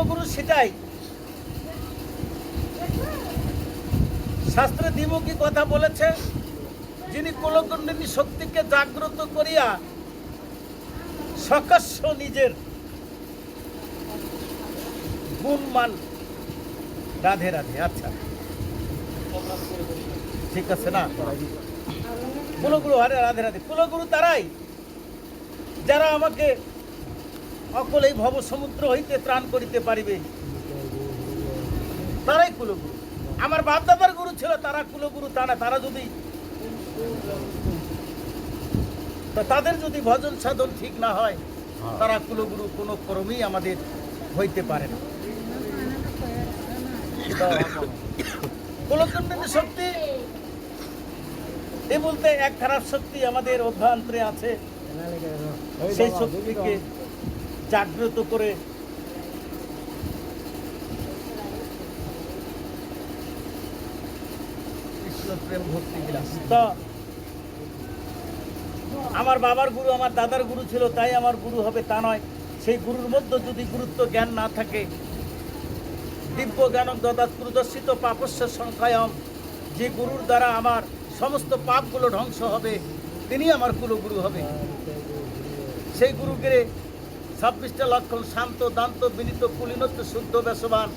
কুলগুরু সেটাই। শাস্ত্রে দ্বিমুখী কথা বলেছে? যিনি কুলকুণ্ডিনী শক্তিকে জাগ্রত করিয়া সকাশ্য নিজের গুণমান রাধে রাধে। আচ্ছা। ঠিক আছে না? কুলগুরু, আরে রাধে রাধে। কুলগুরু তারাই যারা আমাকে অকল এই ভব সমুদ্র হইতে ত্রাণ করিতে পারিবে। তারাই কুলগুরু। আমার বাপদাদার গুরু ছিল তারা কুলগুরু তা না তারা যদি তা তাদের যদি ভজন সাধন ঠিক না হয় তারা কুলগুরু কোনো ক্রমেই আমাদের হইতে পারে না। শক্তি এ বলতে এক খারাপ শক্তি আমাদের অভ্যন্তরে আছে। সেই শক্তিকে জাগ্রত করে প্রেম ভক্তি তো আমার বাবার গুরু আমার দাদার গুরু ছিল তাই আমার গুরু হবে তা নয়। সেই গুরুর মধ্যে যদি গুরুত্ব জ্ঞান না থাকে দিব্য জ্ঞানক দদাত প্রদর্শিত পাপস্য সংখ্যায়ম যে গুরুর দ্বারা আমার সমস্ত পাপগুলো ধ্বংস হবে তিনি আমার কুলগুরু হবে। সেই গুরুকে ছাব্বিশটা লক্ষণ শান্ত, দান্ত, বিনীত কুলীনত্ব শুদ্ধ, বেশবান।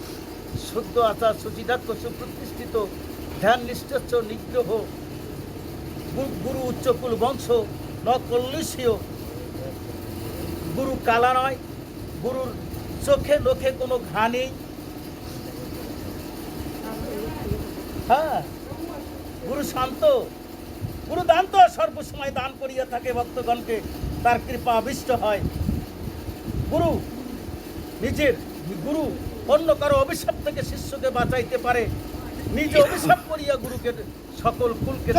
শুদ্ধ আচার সুচিদাক্ষ সুপ্রতিষ্ঠিত, ধ্যান নিষ্ঠস্য নিগ্রহ গুরু উচ্চকুল বংশ ন কল্লিশীয় গুরু কালা নয়, গুরুর চোখে লোখে কোনো ঘা নেই। হ্যাঁ গুরু শান্ত। গুরু দান তো সর্বসময় দান করিয়া থাকে ভক্তগণকে, তার কৃপা আবিষ্ট হয়। গুরু নিজের গুরু অন্য কারও অভিশাপ থেকে শিষ্যকে বাঁচাইতে পারে। নিজে অভিশাপ করিয়া গুরুকে সকল কুলকে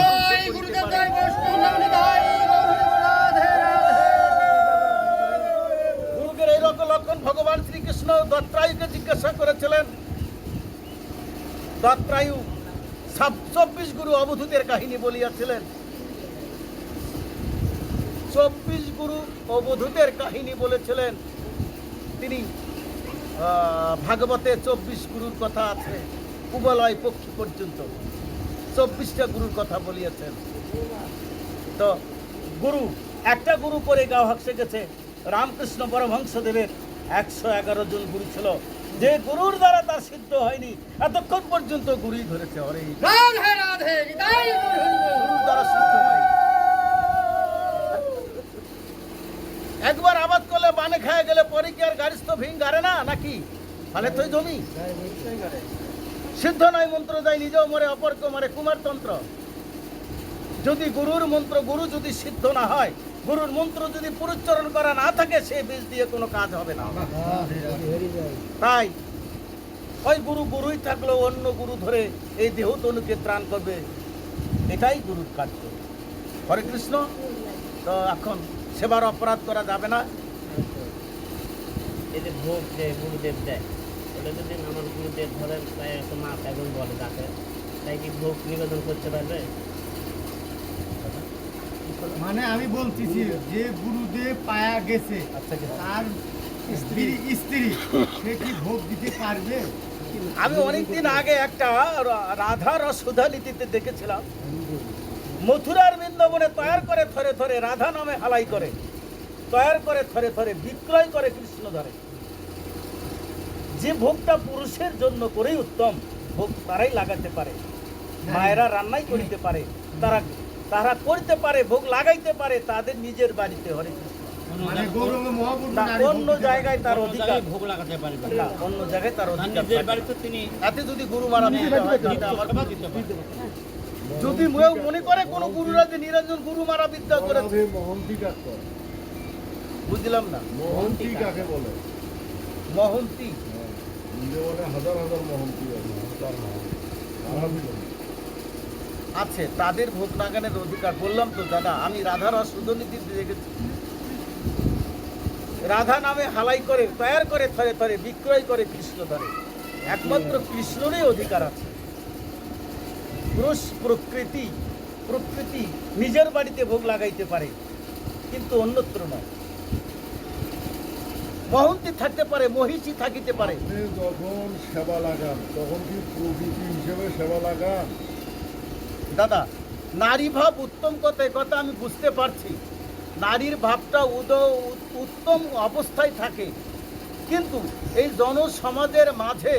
গুরুকে এইরকম লক্ষণ ভগবান শ্রীকৃষ্ণ দত্রায়ুকে জিজ্ঞাসা করেছিলেন। দত্রায়ু সাব চব্বিশ গুরু অবধূতের কাহিনী বলিয়াছিলেন। চব্বিশ গুরু অবধূতের কাহিনী বলেছিলেন তিনি ভাগবতে চব্বিশ গুরুর কথা আছে কুবলয় পক্ষী পর্যন্ত। চব্বিশটা গুরুর কথা বলিয়েছেন। তো গুরু একটা গুরু করে গাও হাকসে গেছে রামকৃষ্ণ পরমহংসদেবের একশো এগারো জন গুরু ছিল। যে গুরুর দ্বারা তার সিদ্ধ হয়নি এতক্ষণ পর্যন্ত গুরুই ধরেছে অরে গুরুর দ্বারা সিদ্ধ হয় একবার আবাদ করলে বানে খায় গেলে পরে কি আর গাড়িস্থ ভিং গাড়ে না, নাকি? ফলে তুই জমি। সিদ্ধ নয় মন্ত্র দেয় নিজেও মরে অপরকে মরে কুমারতন্ত্র যদি গুরুর মন্ত্র, গুরু যদি সিদ্ধ না হয়, গুরুর মন্ত্র যদি পুরুচ্চরণ করা না থাকে, সে বীজ দিয়ে কোনো কাজ হবে না। তাই, ওই গুরু গুরুই থাকলেও অন্য গুরু ধরে এই দেহ তনুকে ত্রাণ করবে। এটাই গুরুর কার্য। হরে কৃষ্ণ। তো এখন সেবার অপরাধ করা যাবে না। এই যে ভোগ দেয় গুরুদেব দেয় ওটা যদি আমার গুরুদেব ধরেন তাই এত মাছ এখন বলে তাকে তাই কি ভোগ নিবেদন করতে পারবে? মানে আমি বলতেছি যে গুরুদেব পায়া গেছে আচ্ছা। তার স্ত্রী স্ত্রী সে কি ভোগ দিতে পারবে? আমি অনেকদিন আগে একটা রাধা রসুধা নীতিতে দেখেছিলাম। মথুরার বৃন্দাবনে তৈয়ার করে থরে থরে রাধা নামে হালাই করে তৈয়ার করে থরে থরে বিক্রয় করে কৃষ্ণ ধরে যে ভোগটা পুরুষের জন্য করেই উত্তম ভোগ তারাই লাগাতে পারে। মায়েরা রান্নাই করিতে পারে তারা তারা করতে পারে ভোগ লাগাইতে পারে তাদের নিজের বাড়িতে হরে কৃষ্ণ। মানে অন্য জায়গায় তার অধিকার। ভোগ লাগাতে পারবে না অন্য জায়গায় তার অধিকার নিজের থাকে। বাড়িতে তিনি তাতে যদি গুরু মারা আমার পারে। যদি মনে করে কোন গুরুরা যে নিরঞ্জন গুরু মারা বিদ্যা করেছে। মহন্তি কাকে বলে? বুঝলাম না। মহন্তি কাকে বলে? মহন্তি? হাজার হাজার মহন্তি আছে তাদের ভোগ লাগানোর অধিকার। বললাম তো দাদা আমি রাধার সুদনীতিতে দেখেছি। রাধা নামে হালাই করে তৈয়ার করে থরে থরে বিক্রয় করে কৃষ্ণ ধরে। একমাত্র কৃষ্ণরই অধিকার আছে। পুরুষ প্রকৃতি প্রকৃতি নিজের বাড়িতে ভোগ লাগাইতে পারে কিন্তু অন্যত্র নয়। মহন্তি থাকতে পারে মহিষী থাকিতে পারে। যখন সেবা লাগান তখন কি প্রকৃতি হিসেবে সেবা লাগান? দাদা নারী ভাব উত্তম কথা কথা আমি বুঝতে পারছি। নারীর ভাবটা উদ উত্তম অবস্থায় থাকে। কিন্তু এই জনসমাজের মাঝে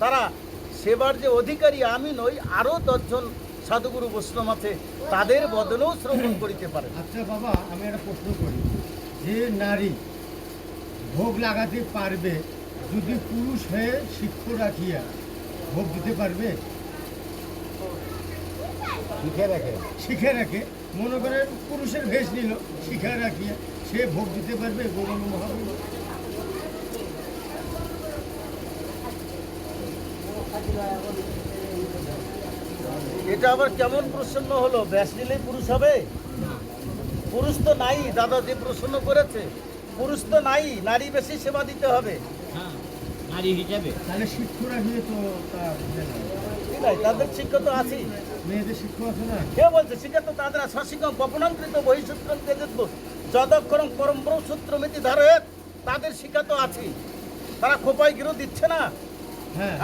তারা সেবার যে অধিকারী আমি নই আরও দশজন সাধুগুরু বৈষ্ণব আছে তাদের বদলেও শ্রবণ করিতে পারে। আচ্ছা বাবা আমি একটা প্রশ্ন করি। যে নারী ভোগ লাগাতে পারবে যদি পুরুষ হয়ে শিক্ষ্য রাখিয়া ভোগ দিতে পারবে? শিখে রাখে। শিখে রাখে? মনে করেন পুরুষের ভেষ নিল শিখে রাখিয়া সে ভোগ দিতে পারবে গৌরব মহাপ্রভু? এটা আবার কেমন প্রসন্ন হলো? ব্যাস নিলেই পুরুষ হবে? পুরুষ তো নাই দাদা যে প্রসন্ন করেছে। পুরুষ তো নাই নারী বেশি সেবা দিতে হবে। হ্যাঁ নারী হিসাবে। তাহলে শিক্ষ্য রাখিয়ে তো ইয়ে নাই। ঠিক আছে তাদের শিক্ষা তো আছেই। মেয়েদের শিক্ষা আছে না? কে বলছে? শিক্ষা তো তাদের যদক্ষরম সূত্রমিতি ধারয়েত তাদের শিক্ষা তো আছেই। তারা খোপায় গিরো দিচ্ছে না? হ্যাঁ।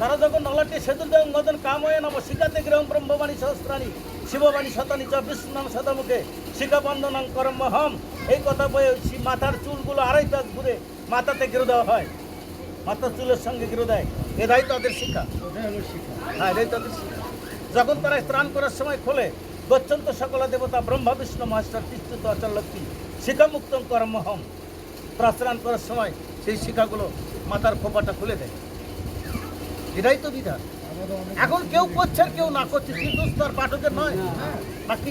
তারা যখন নলাটি সেতু মদন কাম হয়ে, নব শিখাতে গ্রহম ব্রহ্মবাণী সহস্রাণী, শিববাণী শতানি চ বিষ্ণু শতমুখে শিখা বন্দনং করম হম। এই কথা বয়ে মাথার চুলগুলো আড়াই পাঁচ ঘুরে মাথাতে গিরো দেওয়া হয়। মাথার চুলের সঙ্গে গিরো দেয়। এটাই তাদের শিক্ষা। হ্যাঁ এটাই তাদের শিক্ষা। যখন তারা স্নান করার সময় খোলে, গচ্ছন্ত সকল দেবতা ব্রহ্মা, বিষ্ণু, মাস্টার তিস্তুত অচল লক্ষ্মী শিখামুক্তম কর্মহম প্রস্নান করার সময় সেই শিখাগুলো মাথার খোপাটা খুলে দেয়। এটাই তো বিধান এখন কেউ করছেন কেউ না করছে কিন্তু তার পাঠকের নয়। নাকি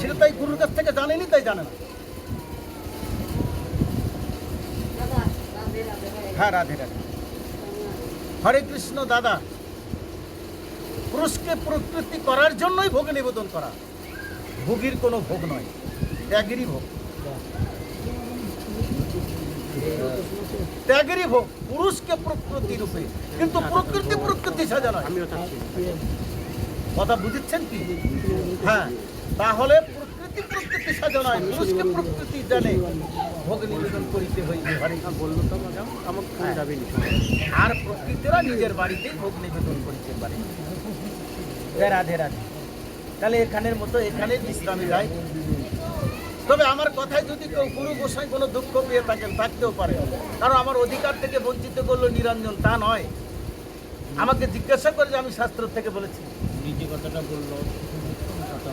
সেটা তাই গুরুর কাছ থেকে জানেনি, তাই জানে না। হ্যাঁ রাধে রাধে। হরে কৃষ্ণ, দাদা। পুরুষকে প্রকৃতি করার জন্যই ভোগ নিবেদন করা। ভোগীর কোনো ভোগ নয়, ত্যাগেরই ভোগ। ত্যাগেরই ভোগ, পুরুষকে প্রকৃতি রূপে, কিন্তু প্রকৃতি প্রকৃতি সাজা নয় কথা বুঝেছেন কি? হ্যাঁ তাহলে প্রকৃতি প্রকৃতি সাজা নয় পুরুষকে প্রকৃতি জানে। ভোগ নিবেদন করিতে হইবে, হরে বলল তো আর প্রকৃতিরা নিজের বাড়িতেই ভোগ নিবেদন করিতে পারে। জয় রাধে রাধে। তাহলে এখানের মতো, এখানে বিশ্রামে যায় তবে আমার কথায় যদি কেউ গুরু গোসাই কোনো দুঃখ পেয়ে থাকেন থাকতেও পারে। কারণ আমার অধিকার থেকে বঞ্চিত করল নিরঞ্জন তা নয়। আমাকে জিজ্ঞাসা করে যে আমি শাস্ত্র থেকে বলেছি। নিজে কথাটা বলল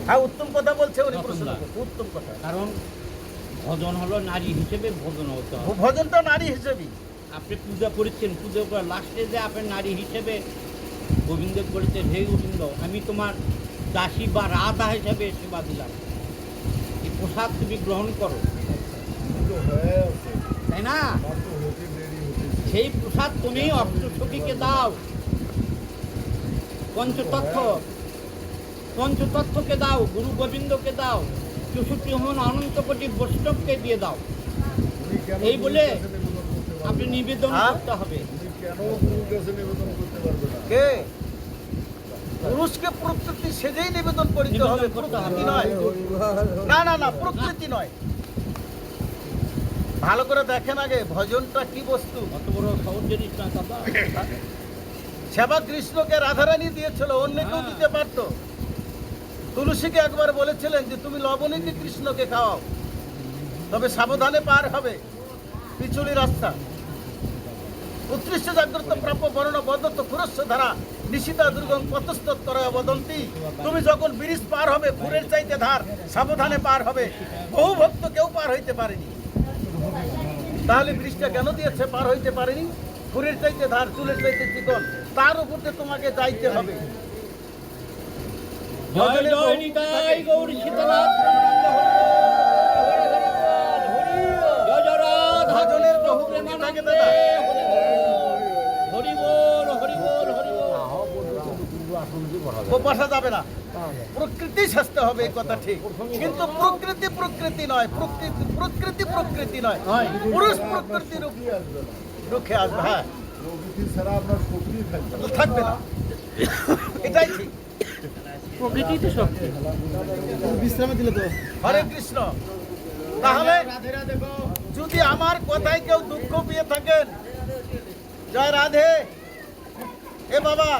হ্যাঁ উত্তম কথা বলছে উনি প্রশ্ন। উত্তম কথা। কারণ ভজন হলো নারী হিসেবে ভজন হতে হবে। ভজনটা নারী হিসেবেই। আপনি পূজা করেছেন পুজো করে লাস্টে যে আপনি নারী হিসেবে গোবিন্দ বলেছেন হে গোবিন্দ আমি তোমার দাসী বা রাধা হিসেবে সেবা দিলাম। প্রসাদ তুমি গ্রহণ করো। তাই না? সেই প্রসাদ তুমি অষ্টসখীকে দাও। পঞ্চতত্ত্ব। পঞ্চতত্ত্বকে দাও গুরু গোবিন্দকে দাও চৌষট্টি হন অনন্ত কোটি বৈষ্ণবকে দিয়ে দাও। এই বলে আপনি নিবেদন হ্যাঁ? করতে হবে। কেন গুরুর কাছে নিবেদন করতে পারবে না কে? পুরুষকে প্রকৃতি সেজেই নিবেদন করিতে হবে প্রকৃতি নয়। না না না প্রকৃতি নয়। ভালো করে দেখেন আগে ভজনটা কি বস্তু? সেবা কৃষ্ণকে রাধারানী দিয়েছিল অন্য কেউ হ্যাঁ। দিতে পারত? তুলসীকে একবার বলেছিলেন যে তুমি লবণীকে কৃষ্ণকে খাওয়াও তবে সাবধানে পার হবে। পিছুলি রাস্তা। উৎকৃষ্ট জাগ্রত প্রাপ্য বর্ণ বদত্ত খুরস্ব ধারা নিশিতা দুর্গম করে বদন্তি তুমি যখন ব্রিজ পার হবে ফুরের চাইতে ধার সাবধানে পার হবে বহু ভক্ত কেউ পার হইতে পারেনি তাহলে ব্রিজটা কেন দিয়েছে পার হইতে পারেনি ফুরের চাইতে ধার চুলের চাইতে চিকন তার উপর তোমাকে যাইতে হবে গৌর ভজনের বহু থাকে দাদা। বসা যাবে না। প্রকৃতি শাস্তে হবে এই কথা ঠিক। কিন্তু প্রকৃতি প্রকৃতি নয় প্রকৃতি প্রকৃতি প্রকৃতি নয়। পুরুষ প্রকৃতি রূপ কি আসবে না রুখে আসবে হ্যাঁ। থাকবে না। এটাই ঠিক। প্রকৃতি তো শক্তি। বিশ্রামে দিলে তো। হরে কৃষ্ণ। তাহলে রাধে রাধে গো যদি আমার কোথায় কেউ দুঃখ পেয়ে থাকেন জয় রাধে। এ বাবা